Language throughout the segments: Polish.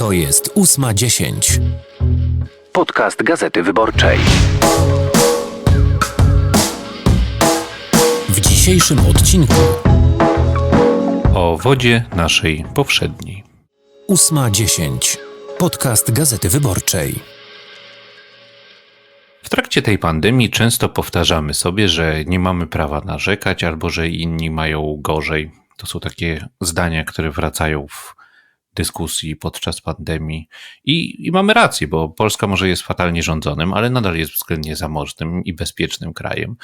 To jest ósma dziesięć. Podcast Gazety Wyborczej. W dzisiejszym odcinku o wodzie naszej powszedniej. ósma dziesięć. Podcast Gazety Wyborczej. W trakcie tej pandemii często powtarzamy sobie, że nie mamy prawa narzekać albo że inni mają gorzej. To są takie zdania, które wracają w dyskusji podczas pandemii. I, I mamy rację, bo Polska może jest fatalnie rządzonym, ale nadal jest względnie zamożnym i bezpiecznym krajem.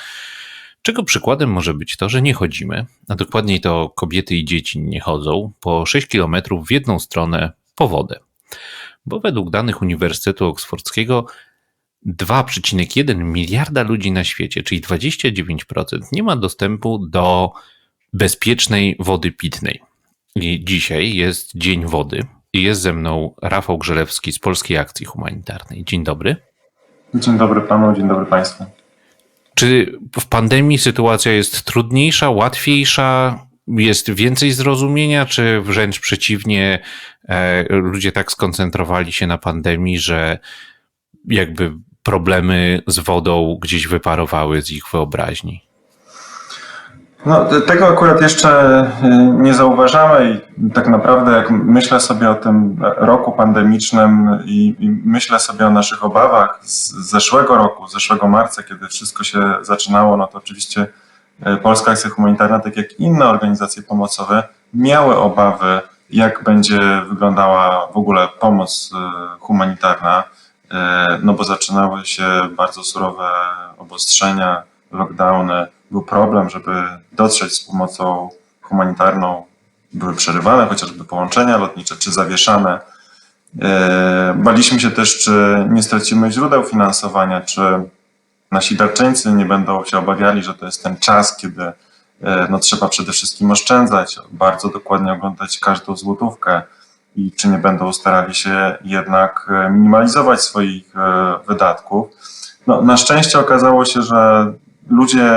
Czego przykładem może być to, że nie chodzimy, a dokładniej to kobiety i dzieci nie chodzą po 6 kilometrów w jedną stronę po wodę. Bo według danych Uniwersytetu Oksfordzkiego 2,1 miliarda ludzi na świecie, czyli 29%, nie ma dostępu do bezpiecznej wody pitnej. I dzisiaj jest Dzień Wody i jest ze mną Rafał Grzelewski z Polskiej Akcji Humanitarnej. Dzień dobry. Dzień dobry panu, dzień dobry państwu. Czy w pandemii sytuacja jest trudniejsza, łatwiejsza, jest więcej zrozumienia, czy wręcz przeciwnie, e, ludzie tak skoncentrowali się na pandemii, że jakby problemy z wodą gdzieś wyparowały z ich wyobraźni? No, tego akurat jeszcze y, nie zauważamy i tak naprawdę jak myślę sobie o tym roku pandemicznym i, i, myślę sobie o naszych obawach z zeszłego roku, z zeszłego marca, kiedy wszystko się zaczynało, no to oczywiście y, Polska Akcja Humanitarna, tak jak inne organizacje pomocowe, miały obawy, jak będzie wyglądała w ogóle pomoc y, humanitarna, no bo zaczynały się bardzo surowe obostrzenia, lockdowny, był problem, żeby dotrzeć z pomocą humanitarną. Były przerywane chociażby połączenia lotnicze, czy zawieszane. E, baliśmy się też, czy nie stracimy źródeł finansowania, czy nasi darczyńcy nie będą się obawiali, że to jest ten czas, kiedy e, no, trzeba przede wszystkim oszczędzać, bardzo dokładnie oglądać każdą złotówkę i czy nie będą starali się jednak e, minimalizować swoich wydatków. No, na szczęście okazało się, że ludzie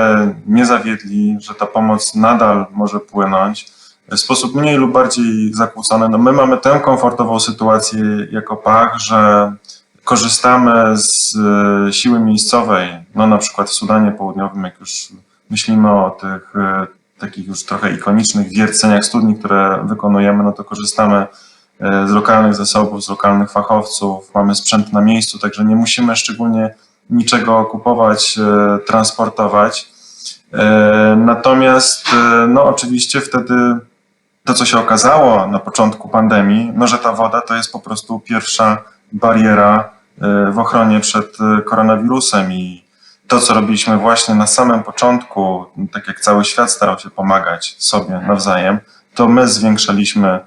nie zawiedli, że ta pomoc nadal może płynąć w sposób mniej lub bardziej zakłócony. No my mamy tę komfortową sytuację jako Pach, że korzystamy z e, siły miejscowej, no na przykład w Sudanie Południowym, jak już myślimy o tych e, takich już trochę ikonicznych wierceniach studni, które wykonujemy, no to korzystamy e, z lokalnych zasobów, z lokalnych fachowców, mamy sprzęt na miejscu, także nie musimy szczególnie niczego kupować, e, transportować. E, natomiast, e, no oczywiście wtedy to, co się okazało na początku pandemii, no że ta woda to jest po prostu pierwsza bariera w ochronie przed koronawirusem i to, co robiliśmy właśnie na samym początku, tak jak cały świat starał się pomagać sobie nawzajem, to my zwiększaliśmy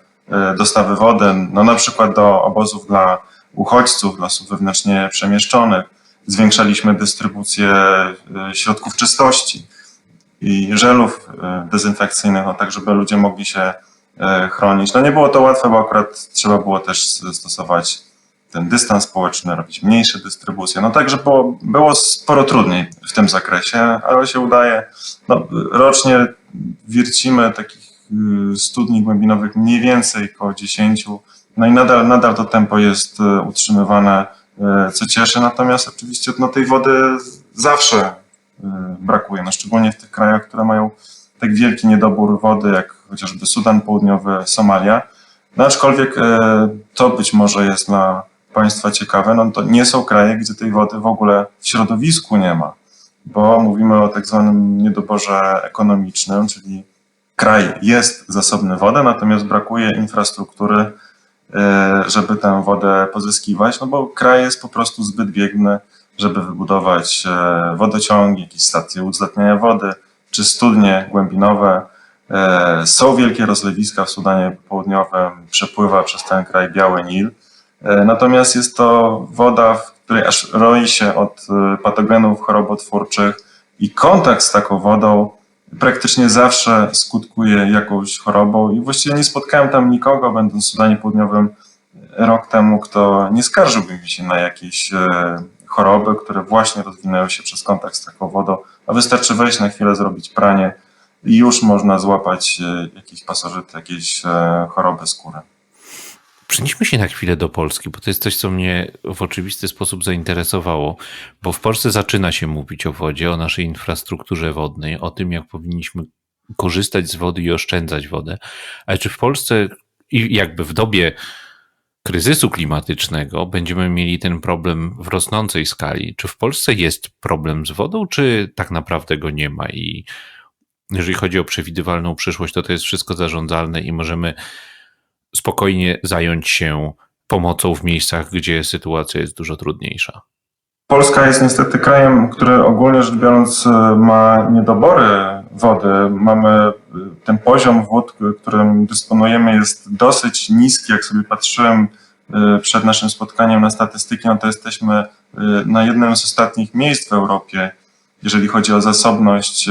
dostawy wody, no na przykład do obozów dla uchodźców, dla osób wewnętrznie przemieszczonych, zwiększaliśmy dystrybucję e, środków czystości i żelów e, dezynfekcyjnych, no tak, żeby ludzie mogli się e, chronić. No nie było to łatwe, bo akurat trzeba było też stosować ten dystans społeczny, robić mniejsze dystrybucje. No także było, było sporo trudniej w tym zakresie, ale się udaje. No, rocznie wiercimy takich studni głębinowych mniej więcej około 10. No i nadal, nadal to tempo jest utrzymywane co cieszy. Natomiast oczywiście no, tej wody zawsze e, brakuje, no, szczególnie w tych krajach, które mają tak wielki niedobór wody, jak chociażby Sudan Południowy, Somalia. No, aczkolwiek e, to być może jest dla Państwa ciekawe, no to nie są kraje, gdzie tej wody w ogóle w środowisku nie ma, bo mówimy o tak zwanym niedoborze ekonomicznym, czyli kraj jest zasobny wodę, natomiast brakuje infrastruktury E, żeby tę wodę pozyskiwać, no bo kraj jest po prostu zbyt biegny, żeby wybudować e, wodociągi, jakieś stacje uzdatniania wody, czy studnie głębinowe. E, są wielkie rozlewiska w Sudanie Południowym, przepływa przez ten kraj Biały Nil. Natomiast jest to woda, w której aż roi się od patogenów chorobotwórczych i kontakt z taką wodą praktycznie zawsze skutkuje jakąś chorobą i właściwie nie spotkałem tam nikogo, będąc w Sudanie Południowym rok temu, kto nie skarżyłby mi się na jakieś e, choroby, które właśnie rozwinęły się przez kontakt z taką wodą, a wystarczy wejść na chwilę, zrobić pranie i już można złapać e, jakiś pasożyt, jakieś e, choroby skóry. Przenieśmy się na chwilę do Polski, bo to jest coś, co mnie w oczywisty sposób zainteresowało, bo w Polsce zaczyna się mówić o wodzie, o naszej infrastrukturze wodnej, o tym, jak powinniśmy korzystać z wody i oszczędzać wodę. Ale czy w Polsce i jakby w dobie kryzysu klimatycznego będziemy mieli ten problem w rosnącej skali? Czy w Polsce jest problem z wodą, czy tak naprawdę go nie ma? I jeżeli chodzi o przewidywalną przyszłość, to to jest wszystko zarządzalne i możemy spokojnie zająć się pomocą w miejscach, gdzie sytuacja jest dużo trudniejsza. Polska jest niestety krajem, który ogólnie rzecz biorąc e, ma niedobory wody. Mamy e, ten poziom wód, którym dysponujemy jest dosyć niski. Jak sobie patrzyłem e, przed naszym spotkaniem na statystyki, no to jesteśmy na jednym z ostatnich miejsc w Europie, jeżeli chodzi o zasobność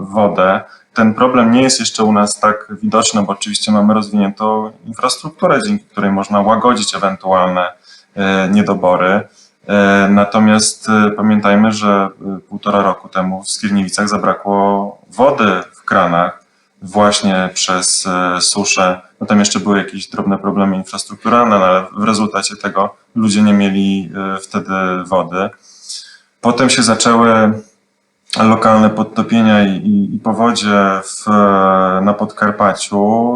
wodę. Ten problem nie jest jeszcze u nas tak widoczny, bo oczywiście mamy rozwiniętą infrastrukturę, dzięki której można łagodzić ewentualne niedobory. E, natomiast e, pamiętajmy, że e, półtora roku temu w Skierniewicach zabrakło wody w kranach właśnie przez suszę. No tam jeszcze były jakieś drobne problemy infrastrukturalne, no ale w rezultacie tego ludzie nie mieli wtedy wody. Potem się zaczęły lokalne podtopienia i, i, powodzie w, na Podkarpaciu.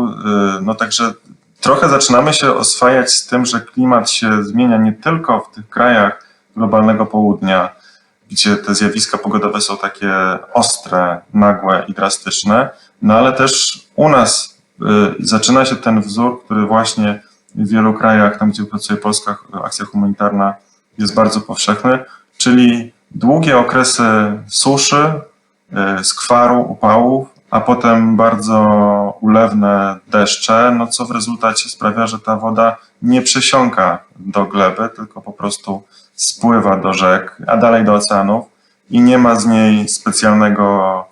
No także trochę zaczynamy się oswajać z tym, że klimat się zmienia nie tylko w tych krajach globalnego południa, gdzie te zjawiska pogodowe są takie ostre, nagłe i drastyczne, no ale też u nas y, zaczyna się ten wzór, który właśnie w wielu krajach, tam gdzie pracuje Polska akcja humanitarna, jest bardzo powszechny, czyli długie okresy suszy, y, skwaru, upałów, a potem bardzo ulewne deszcze, no co w rezultacie sprawia, że ta woda nie przesiąka do gleby, tylko po prostu spływa do rzek, a dalej do oceanów i nie ma z niej specjalnego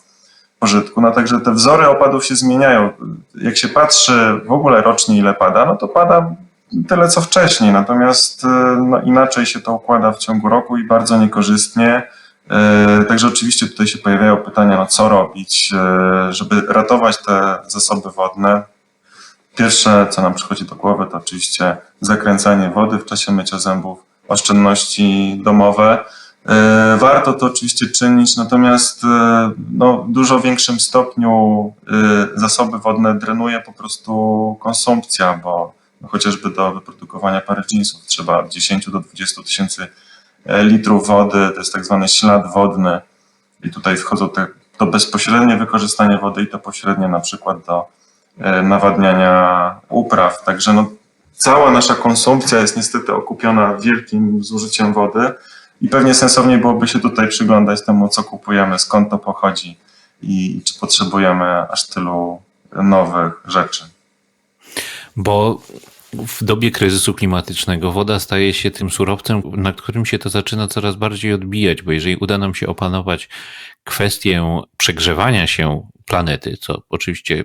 pożytku. No także te wzory opadów się zmieniają. Jak się patrzy w ogóle rocznie ile pada, no to pada tyle co wcześniej, natomiast no, inaczej się to układa w ciągu roku i bardzo niekorzystnie. E, także oczywiście tutaj się pojawiają pytania, no co robić, e, żeby ratować te zasoby wodne. Pierwsze, co nam przychodzi do głowy, to oczywiście zakręcanie wody w czasie mycia zębów, oszczędności domowe. E, warto to oczywiście czynić, natomiast no, w dużo większym stopniu zasoby wodne drenuje po prostu konsumpcja, bo no, chociażby do wyprodukowania pary jeansów trzeba od 10 do 20 tysięcy E, litrów wody, to jest tak zwany ślad wodny i tutaj wchodzą te, to bezpośrednie wykorzystanie wody i to pośrednie na przykład do e, nawadniania upraw. Także no, cała nasza konsumpcja jest niestety okupiona wielkim zużyciem wody i pewnie sensowniej byłoby się tutaj przyglądać temu, co kupujemy, skąd to pochodzi i czy potrzebujemy aż tylu nowych rzeczy. Bo w dobie kryzysu klimatycznego woda staje się tym surowcem, na którym się to zaczyna coraz bardziej odbijać, bo jeżeli uda nam się opanować kwestię przegrzewania się planety, co oczywiście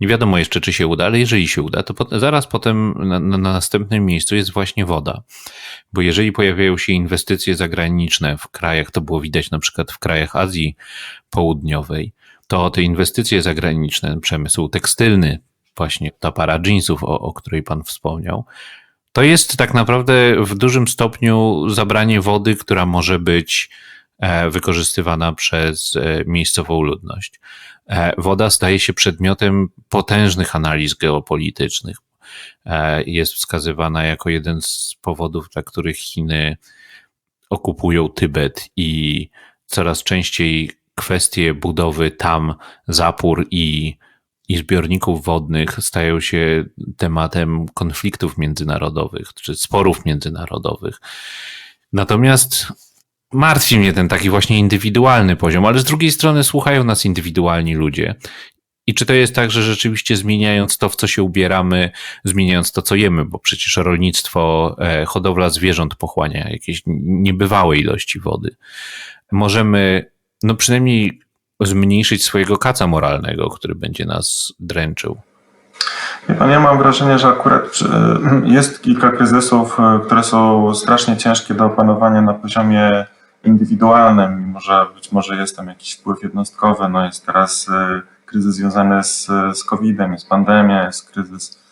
nie wiadomo jeszcze, czy się uda, ale jeżeli się uda, to zaraz potem na, na, następnym miejscu jest właśnie woda. Bo jeżeli pojawiają się inwestycje zagraniczne w krajach, to było widać na przykład w krajach Azji Południowej, to te inwestycje zagraniczne, przemysł tekstylny, właśnie ta para jeansów, o, o której Pan wspomniał, to jest tak naprawdę w dużym stopniu zabranie wody, która może być e, wykorzystywana przez e, miejscową ludność. E, woda staje się przedmiotem potężnych analiz geopolitycznych. Jest wskazywana jako jeden z powodów, dla których Chiny okupują Tybet i coraz częściej kwestie budowy tam zapór i i zbiorników wodnych stają się tematem konfliktów międzynarodowych czy sporów międzynarodowych. Natomiast martwi mnie ten taki właśnie indywidualny poziom, ale z drugiej strony słuchają nas indywidualni ludzie. I czy to jest tak, że rzeczywiście zmieniając to, w co się ubieramy, zmieniając to, co jemy, bo przecież rolnictwo, e, hodowla zwierząt pochłania jakieś niebywałe ilości wody, możemy no przynajmniej zmniejszyć swojego kaca moralnego, który będzie nas dręczył. Pan, ja mam wrażenie, że akurat jest kilka kryzysów, e, które są strasznie ciężkie do opanowania na poziomie indywidualnym, mimo że być może jest tam jakiś wpływ jednostkowy. No jest teraz e, kryzys związany z, z COVID-em, jest pandemia, jest kryzys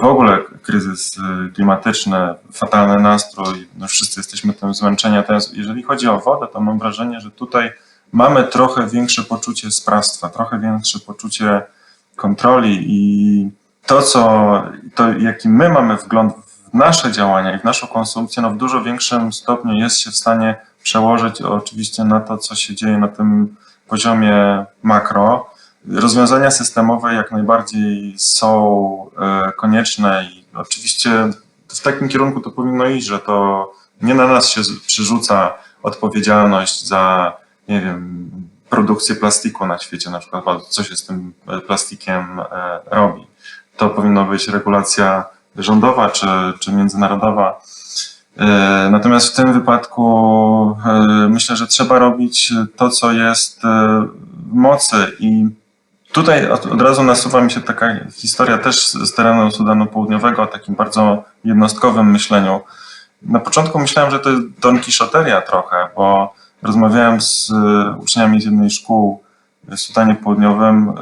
w ogóle kryzys klimatyczny, fatalny nastrój, no wszyscy jesteśmy tym zmęczeni. Jeżeli chodzi o wodę, to mam wrażenie, że tutaj mamy trochę większe poczucie sprawstwa, trochę większe poczucie kontroli i to, co, to jaki my mamy wgląd w nasze działania i w naszą konsumpcję, no w dużo większym stopniu jest się w stanie przełożyć oczywiście na to, co się dzieje na tym poziomie makro. Rozwiązania systemowe jak najbardziej są e, konieczne i oczywiście w takim kierunku to powinno iść, że to nie na nas się przyrzuca odpowiedzialność za, nie wiem, produkcję plastiku na świecie, na przykład co się z tym e, plastikiem e, robi. To powinno być regulacja rządowa czy, czy międzynarodowa. E, Natomiast w tym wypadku myślę, że trzeba robić to, co jest w mocy i Tutaj od, razu nasuwa mi się taka historia też z, terenu Sudanu Południowego o takim bardzo jednostkowym myśleniu. Na początku myślałem, że to jest Don Kiszoteria trochę, bo rozmawiałem z y, uczniami z jednej szkół w Sudanie Południowym. Y,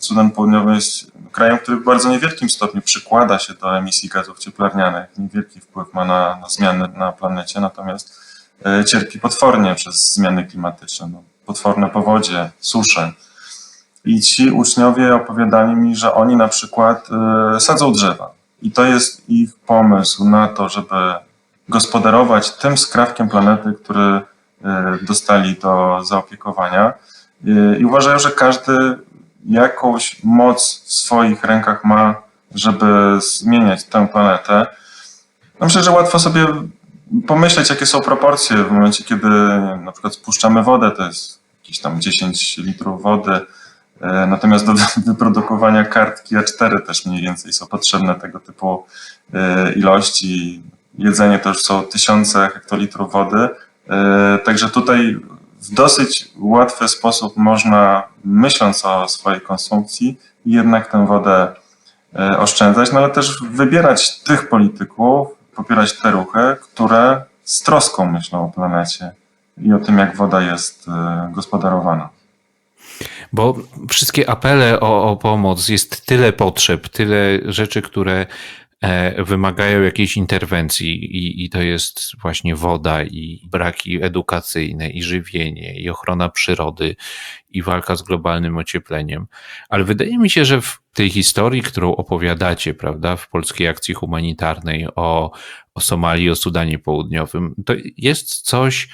Sudan Południowy jest krajem, który w bardzo niewielkim stopniu przykłada się do emisji gazów cieplarnianych. Niewielki wpływ ma na, na zmiany na planecie, natomiast y, cierpi potwornie przez zmiany klimatyczne. No, potworne powodzie, susze. I ci uczniowie opowiadali mi, że oni na przykład sadzą drzewa. I to jest ich pomysł na to, żeby gospodarować tym skrawkiem planety, który dostali do zaopiekowania. Y, I uważają, że każdy jakąś moc w swoich rękach ma, żeby zmieniać tę planetę. No myślę, że łatwo sobie pomyśleć, jakie są proporcje w momencie, kiedy na przykład spuszczamy wodę, to jest jakieś tam 10 litrów wody, E, Natomiast do wyprodukowania kartki A4 też mniej więcej są potrzebne tego typu e, ilości. Jedzenie to już są tysiące hektolitrów wody. E, Także tutaj w dosyć łatwy sposób można, myśląc o swojej konsumpcji, jednak tę wodę e, oszczędzać, no ale też wybierać tych polityków, popierać te ruchy, które z troską myślą o planecie i o tym, jak woda jest e, gospodarowana. Bo wszystkie apele o, o pomoc, jest tyle potrzeb, tyle rzeczy, które wymagają jakiejś interwencji i, i to jest właśnie woda i braki edukacyjne i żywienie i ochrona przyrody i walka z globalnym ociepleniem. Ale wydaje mi się, że w tej historii, którą opowiadacie, prawda, w polskiej akcji humanitarnej o, o Somalii, o Sudanie Południowym, to jest coś,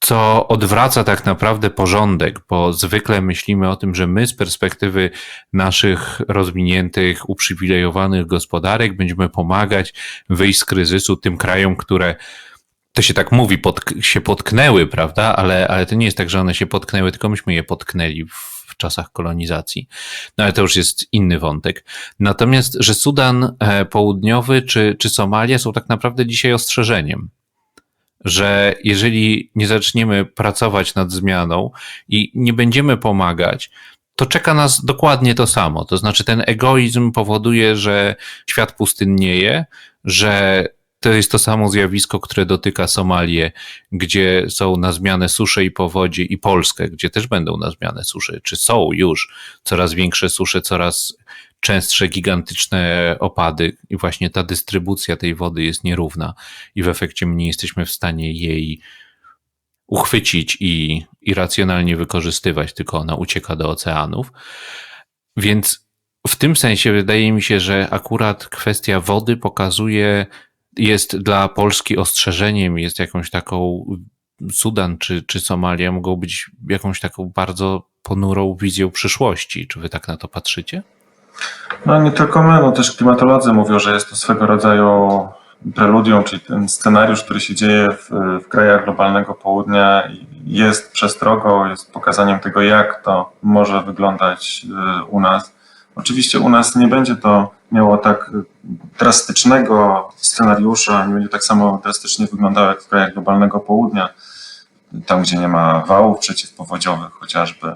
co odwraca tak naprawdę porządek, bo zwykle myślimy o tym, że my z perspektywy naszych rozwiniętych, uprzywilejowanych gospodarek będziemy pomagać wyjść z kryzysu tym krajom, które to się tak mówi, pod, się potknęły, prawda? Ale, ale to nie jest tak, że one się potknęły, tylko myśmy je potknęli w, w czasach kolonizacji. No ale to już jest inny wątek. Natomiast, że Sudan e, Południowy czy, czy Somalia są tak naprawdę dzisiaj ostrzeżeniem że jeżeli nie zaczniemy pracować nad zmianą i nie będziemy pomagać, to czeka nas dokładnie to samo. To znaczy, ten egoizm powoduje, że świat pustynnieje, że to jest to samo zjawisko, które dotyka Somalię, gdzie są na zmianę susze i powodzie, i Polskę, gdzie też będą na zmianę susze, czy są już coraz większe susze, coraz częstsze, gigantyczne opady, i właśnie ta dystrybucja tej wody jest nierówna, i w efekcie my nie jesteśmy w stanie jej uchwycić i, i racjonalnie wykorzystywać, tylko ona ucieka do oceanów. Więc w tym sensie wydaje mi się, że akurat kwestia wody pokazuje, jest dla Polski ostrzeżeniem, jest jakąś taką, Sudan czy, czy Somalia mogą być jakąś taką bardzo ponurą wizją przyszłości. Czy wy tak na to patrzycie? No nie tylko my, no też klimatolodzy mówią, że jest to swego rodzaju preludium, czyli ten scenariusz, który się dzieje w, w krajach globalnego południa jest przestrogą, jest pokazaniem tego, jak to może wyglądać y, u nas. Oczywiście u nas nie będzie to miało tak drastycznego scenariusza, nie będzie tak samo drastycznie wyglądało jak w krajach globalnego południa, tam gdzie nie ma wałów przeciwpowodziowych chociażby,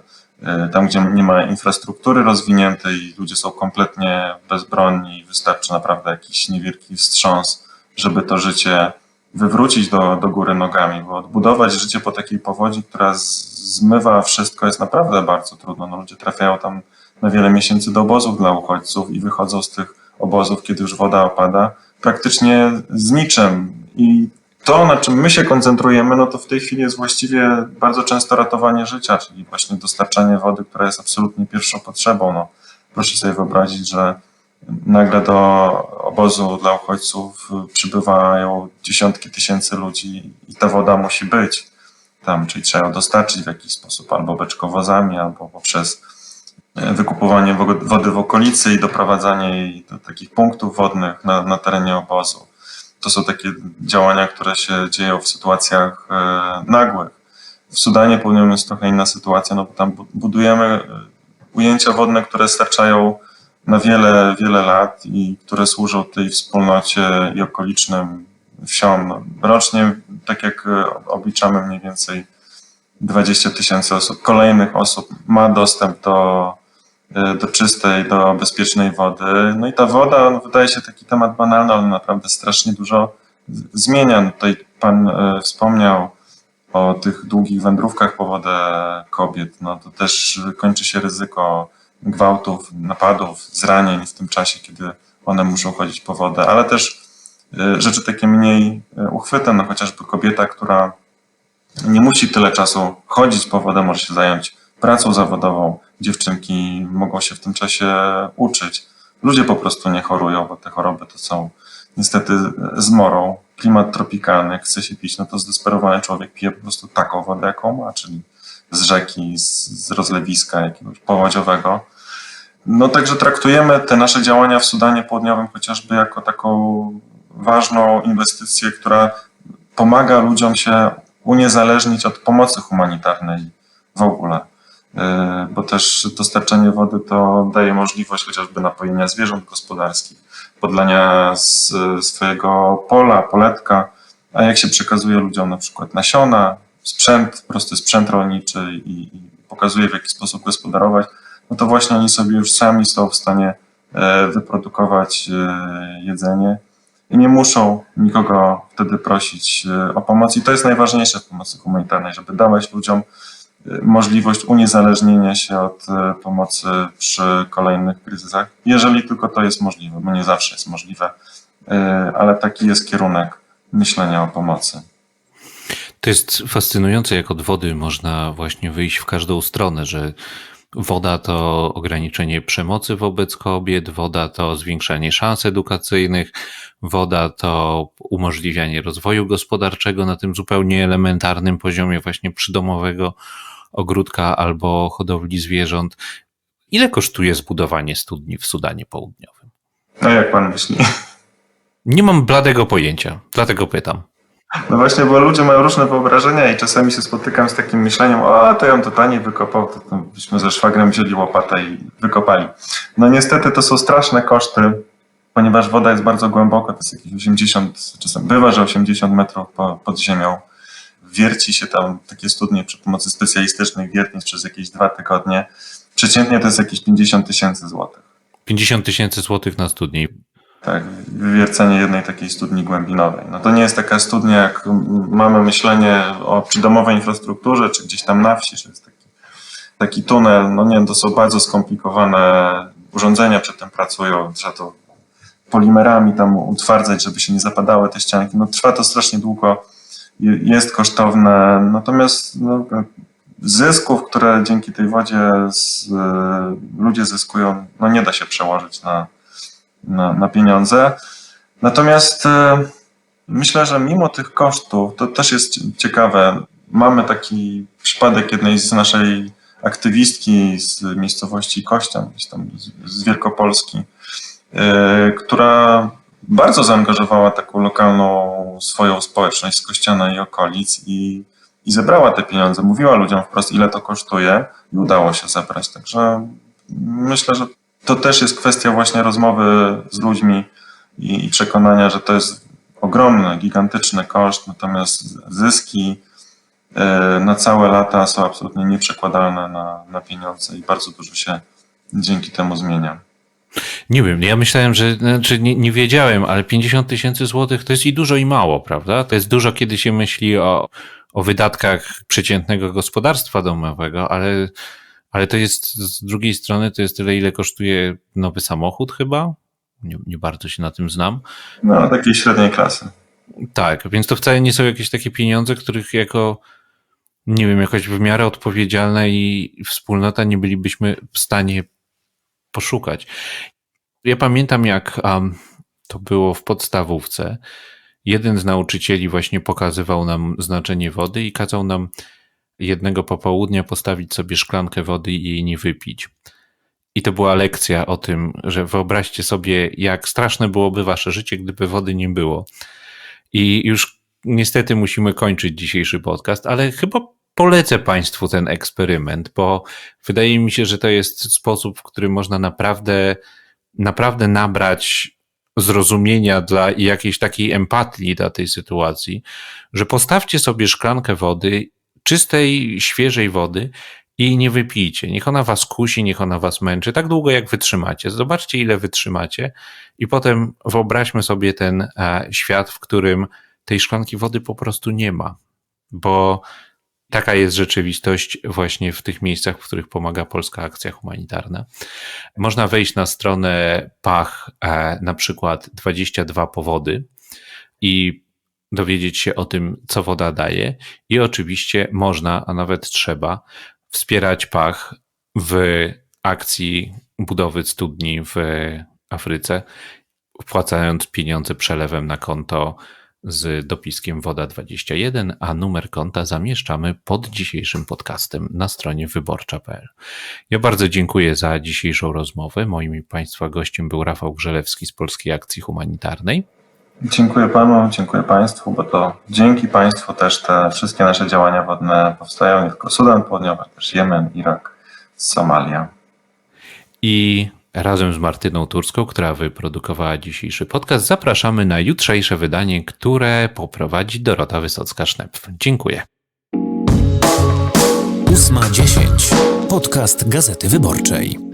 tam gdzie nie ma infrastruktury rozwiniętej, ludzie są kompletnie bezbronni, wystarczy naprawdę jakiś niewielki wstrząs, żeby to życie wywrócić do, do góry nogami, bo odbudować życie po takiej powodzi, która zmywa wszystko, jest naprawdę bardzo trudno. No, ludzie trafiają tam na wiele miesięcy do obozów dla uchodźców i wychodzą z tych obozów, kiedy już woda opada, praktycznie z niczym. I to, na czym my się koncentrujemy, no to w tej chwili jest właściwie bardzo często ratowanie życia, czyli właśnie dostarczanie wody, która jest absolutnie pierwszą potrzebą. No, proszę sobie wyobrazić, że nagle do obozu dla uchodźców przybywają dziesiątki tysięcy ludzi i ta woda musi być tam, czyli trzeba ją dostarczyć w jakiś sposób, albo beczkowozami, albo poprzez e, wykupowanie wo- wody w okolicy i doprowadzanie jej do takich punktów wodnych na, na terenie obozu. To są takie działania, które się dzieją w sytuacjach e, nagłych. W Sudanie Południowym jest trochę inna sytuacja, no bo tam bu- budujemy e, ujęcia wodne, które starczają na wiele, wiele lat i które służą tej wspólnocie i okolicznym wsiom. No, rocznie, tak jak e, obliczamy mniej więcej 20 tysięcy osób, kolejnych osób ma dostęp do, do czystej, do bezpiecznej wody. No i ta woda, no, wydaje się taki temat banalny, ale naprawdę strasznie dużo zmienia. No, Tutaj pan e, wspomniał o tych długich wędrówkach po wodę kobiet. No to też kończy się ryzyko gwałtów, napadów, zranień w tym czasie, kiedy one muszą chodzić po wodę, ale też e, rzeczy takie mniej e, uchwytne, no chociażby kobieta, która nie musi tyle czasu chodzić po wodę, może się zająć pracą zawodową. Dziewczynki mogą się w tym czasie uczyć. Ludzie po prostu nie chorują, bo te choroby to są niestety zmorą. Klimat tropikalny, chce się pić, no to zdesperowany człowiek pije po prostu taką wodę, jaką ma, czyli z rzeki, z, z rozlewiska jakiegoś powodziowego. No także traktujemy te nasze działania w Sudanie Południowym chociażby jako taką ważną inwestycję, która pomaga ludziom się uniezależnić od pomocy humanitarnej w ogóle. Yy, Bo też dostarczanie wody to daje możliwość chociażby napojenia zwierząt gospodarskich, podlania z swojego pola, poletka, a jak się przekazuje ludziom na przykład nasiona, sprzęt, prosty sprzęt rolniczy i, pokazuje w jaki sposób gospodarować, no to właśnie oni sobie już sami są w stanie e, wyprodukować e, jedzenie i nie muszą nikogo wtedy prosić e, o pomoc. I to jest najważniejsze w pomocy humanitarnej, żeby dawać ludziom e, możliwość uniezależnienia się od e, pomocy przy kolejnych kryzysach, jeżeli tylko to jest możliwe, bo nie zawsze jest możliwe, e, ale taki jest kierunek myślenia o pomocy. To jest fascynujące, jak od wody można właśnie wyjść w każdą stronę, że woda to ograniczenie przemocy wobec kobiet, woda to zwiększanie szans edukacyjnych, woda to umożliwianie rozwoju gospodarczego na tym zupełnie elementarnym poziomie właśnie przydomowego ogródka albo hodowli zwierząt. Ile kosztuje zbudowanie studni w Sudanie Południowym? No jak pan myśli? Nie mam bladego pojęcia, dlatego pytam. No właśnie, bo ludzie mają różne wyobrażenia i czasami się spotykam z takim myśleniem, o, to ja bym to taniej wykopał, to, to byśmy ze szwagrem wzięli łopatę i wykopali. No niestety to są straszne koszty, ponieważ woda jest bardzo głęboko, to jest jakieś 80, czasem bywa, że 80 metrów po, pod ziemią. Wierci się tam takie studnie przy pomocy specjalistycznych wiertnic przez jakieś dwa tygodnie. Przeciętnie to jest jakieś 50 tysięcy złotych. 50 tysięcy złotych na studni. Tak, wywiercenie jednej takiej studni głębinowej. No to nie jest taka studnia, jak mamy myślenie o przydomowej infrastrukturze, czy gdzieś tam na wsi, że jest taki, taki tunel. No nie, to są bardzo skomplikowane urządzenia przy tym pracują. Trzeba to polimerami tam utwardzać, żeby się nie zapadały te ścianki. No trwa to strasznie długo, jest kosztowne. Natomiast no, zysków, które dzięki tej wodzie z, y, ludzie zyskują, no nie da się przełożyć na, na, na pieniądze. Natomiast e, myślę, że mimo tych kosztów, to też jest cie- ciekawe, mamy taki przypadek jednej z naszej aktywistki z miejscowości Kościan, gdzieś tam z, z Wielkopolski, e, która bardzo zaangażowała taką lokalną swoją społeczność z Kościana i okolic i, i zebrała te pieniądze. Mówiła ludziom wprost, ile to kosztuje i udało się zebrać. Także myślę, że to też jest kwestia właśnie rozmowy z ludźmi i, i przekonania, że to jest ogromny, gigantyczny koszt, natomiast zyski e, na całe lata są absolutnie nieprzekładalne na, na pieniądze i bardzo dużo się dzięki temu zmienia. Nie wiem, ja myślałem, że, znaczy nie, nie wiedziałem, ale 50 tysięcy złotych to jest i dużo i mało, prawda? To jest dużo, kiedy się myśli o, o wydatkach przeciętnego gospodarstwa domowego, ale, ale to jest z drugiej strony to jest tyle, ile kosztuje nowy samochód chyba nie, nie bardzo się na tym znam. No, takiej średniej klasy. Tak, więc to wcale nie są jakieś takie pieniądze, których jako, nie wiem, jakoś w miarę odpowiedzialna i wspólnota nie bylibyśmy w stanie poszukać. Ja pamiętam, jak um, to było w podstawówce. Jeden z nauczycieli właśnie pokazywał nam znaczenie wody i kazał nam jednego popołudnia postawić sobie szklankę wody i jej nie wypić. I to była lekcja o tym, że wyobraźcie sobie, jak straszne byłoby wasze życie, gdyby wody nie było. I już niestety musimy kończyć dzisiejszy podcast, ale chyba polecę Państwu ten eksperyment, bo wydaje mi się, że to jest sposób, w którym można naprawdę, naprawdę nabrać zrozumienia dla i jakiejś takiej empatii dla tej sytuacji, że postawcie sobie szklankę wody, czystej, świeżej wody i nie wypijcie. Niech ona was kusi, niech ona was męczy, tak długo jak wytrzymacie. Zobaczcie, ile wytrzymacie, i potem wyobraźmy sobie ten e, świat, w którym tej szklanki wody po prostu nie ma, bo taka jest rzeczywistość właśnie w tych miejscach, w których pomaga Polska Akcja Humanitarna. Można wejść na stronę PACH, e, na przykład 22 powody i dowiedzieć się o tym, co woda daje. I oczywiście można, a nawet trzeba, wspierać PACH w akcji budowy studni w Afryce, wpłacając pieniądze przelewem na konto z dopiskiem Woda21, a numer konta zamieszczamy pod dzisiejszym podcastem na stronie wyborcza.pl. Ja bardzo dziękuję za dzisiejszą rozmowę. Moim i Państwa gościem był Rafał Grzelewski z Polskiej Akcji Humanitarnej. Dziękuję Panu, dziękuję Państwu, bo to dzięki Państwu też te wszystkie nasze działania wodne powstają, nie tylko Sudan Południowy, też Jemen, Irak, Somalia. I razem z Martyną Turską, która wyprodukowała dzisiejszy podcast, zapraszamy na jutrzejsze wydanie, które poprowadzi Dorota Wysocka-Sznepf. Dziękuję. Ósma dziesięć. Podcast Gazety Wyborczej.